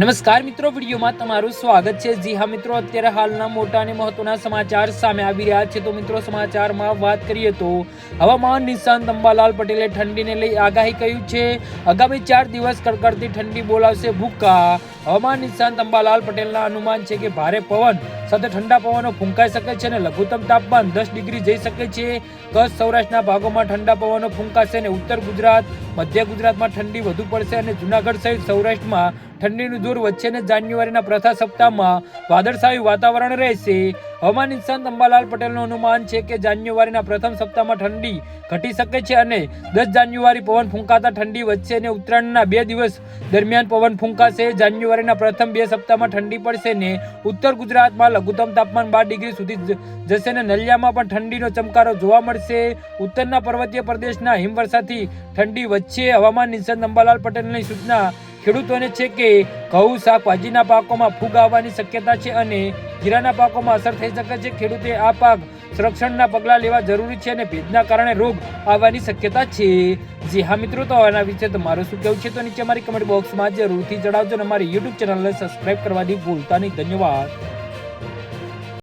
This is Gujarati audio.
નમસ્કાર મિત્રો, વિડીયોમાં તમારું સ્વાગત છે. જી હા મિત્રો, અત્યારે હાલના મોટા અને મહત્વના સમાચાર સામે આવી રહ્યા છે. તો મિત્રો, સમાચારમાં વાત કરીએ તો હવામાન નિશાંત અંબાલાલ પટેલે ઠંડીને લઈ આગાહી કહ્યું છે. આગામી ચાર દિવસ કડકડતી ઠંડી બોલાવશે ભૂક્કા. હવામાન નિષ્ણાંત અંબાલાલ પટેલના અનુમાન છે કે ભારે પવન સાથે ઠંડા પવનો ફૂંકાઈ શકે છે અને લઘુત્તમ તાપમાન દસ ડિગ્રી જઈ શકે છે. કચ્છ સૌરાષ્ટ્રના ભાગોમાં ઠંડા પવનો ફૂંકાશે અને ઉત્તર ગુજરાત, મધ્ય ગુજરાતમાં ઠંડી વધુ પડશે અને જુનાગઢ સહિત સૌરાષ્ટ્રમાં ઠંડીનું જોર વધશે અને જાન્યુઆરીના પ્રથમ સપ્તાહમાં વાદળછાયું વાતાવરણ રહેશે. હવામાન નિષ્ણાંત અંબાલાલ પટેલનું અનુમાન છે કે જાન્યુઆરીના પ્રથમ સપ્તાહમાં ઠંડી ઘટી શકે છે અને દસ જાન્યુઆરી પવન ફૂંકાતા ઠંડી વધશે અને ઉત્તરાયણના બે દિવસ દરમિયાન પવન ફૂંકાશે. જાન્યુઆરીના પ્રથમ બે સપ્તાહમાં ઠંડી પડશે ને ઉત્તર ગુજરાતમાં લઘુત્તમ તાપમાન બાર ડિગ્રી સુધી જશે ને નલિયામાં પણ ઠંડીનો ચમકારો જોવા મળશે. ઉત્તરના પર્વતીય પ્રદેશના હિમવર્ષાથી ઠંડી વચ્ચે હવામાન નિષ્ણાત અંબાલાલ પટેલની સૂચના ખેડૂતોને છે કે ઘઉં શાકભાજીના પાકોમાં ફૂગ આવવાની શક્યતા છે અને જીરાના પાકોમાં અસર થઈ શકે છે. ખેડૂતે આ પાક સંરક્ષણના પગલાં લેવા જરૂરી છે અને ભેજના કારણે રોગ આવવાની શક્યતા છે. જી હા મિત્રો, તો આના વિશે તમારું શું કહેવું છે? તો નીચે મારી કમેન્ટ બોક્સમાં જરૂરથી જણાવજો અને અમારી યુટ્યુબ ચેનલને સબસ્ક્રાઈબ કરવાની ભૂલતા નહીં. ધન્યવાદ.